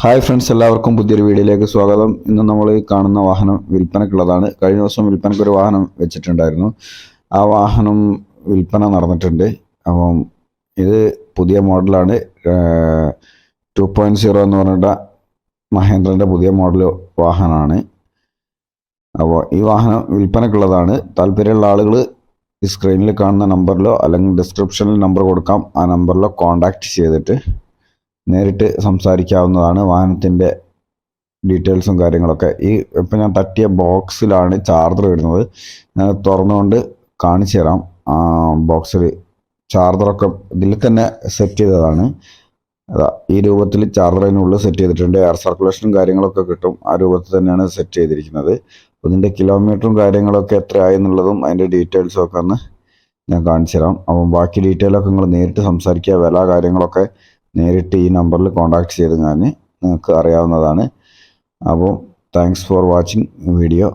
Hi friends എല്ലാവർക്കും പുതിയൊരു വീഡിയോയിലേക്ക് സ്വാഗതം. ഇന്ന് നമ്മൾ കാണുന്ന വാഹനം വിൽപ്പനക്കുള്ളതാണ് കഴിഞ്ഞ ദിവസം വിൽപ്പനയ്ക്ക് ഒരു വാഹനം വെച്ചിട്ടുണ്ടായിരുന്നു. ആ വാഹനം വിൽപ്പന നടന്നിട്ടുണ്ട്. അപ്പം ഇത് പുതിയ മോഡലാണ്. ടു പോയിന്റ് സീറോ എന്ന് പറഞ്ഞിട്ട മഹേന്ദ്രന്റെ പുതിയ മോഡൽ വാഹനമാണ്. അപ്പോൾ ഈ വാഹനം വിൽപ്പനക്കുള്ളതാണ് താല്പര്യമുള്ള ആളുകൾ ഈ സ്ക്രീനിൽ കാണുന്ന നമ്പറിലോ അല്ലെങ്കിൽ ഡിസ്ക്രിപ്ഷനിൽ നമ്പർ കൊടുക്കാം. ആ നമ്പറിലോ കോൺടാക്റ്റ് ചെയ്തിട്ട് നേരിട്ട് സംസാരിക്കാവുന്നതാണ് വാഹനത്തിന്റെ ഡീറ്റെയിൽസും കാര്യങ്ങളൊക്കെ. ഈ ഇപ്പം ഞാൻ തട്ടിയ ബോക്സിലാണ് ചാർജർ വരുന്നത്. ഞാൻ തുറന്നുകൊണ്ട് കാണിച്ചു തരാം. ബോക്സിൽ ചാർജറൊക്കെ ഇതിൽ തന്നെ സെറ്റ് ചെയ്തതാണ്. അതാ ഈ രൂപത്തിൽ ചാർജറിനുള്ളിൽ സെറ്റ് ചെയ്തിട്ടുണ്ട്. എയർ സർക്കുലേഷനും കാര്യങ്ങളൊക്കെ കിട്ടും. ആ രൂപത്തിൽ തന്നെയാണ് സെറ്റ് ചെയ്തിരിക്കുന്നത്. അപ്പോൾ ഇതിന്റെ കിലോമീറ്ററും കാര്യങ്ങളൊക്കെ എത്രയായി എന്നുള്ളതും അതിന്റെ ഡീറ്റെയിൽസും ഒക്കെ ഒന്ന് ഞാൻ കാണിച്ചു തരാം. അപ്പം ബാക്കി ഡീറ്റെയിലൊക്കെ നിങ്ങൾ നേരിട്ട് സംസാരിക്കുക. വില കാര്യങ്ങളൊക്കെ നേരിട്ട് ഈ നമ്പറിൽ കോൺടാക്ട് ചെയ്ത് ഞാൻ നിങ്ങൾക്ക് അറിയാവുന്നതാണ്. അപ്പോൾ താങ്ക്സ് ഫോർ വാച്ചിങ് വീഡിയോ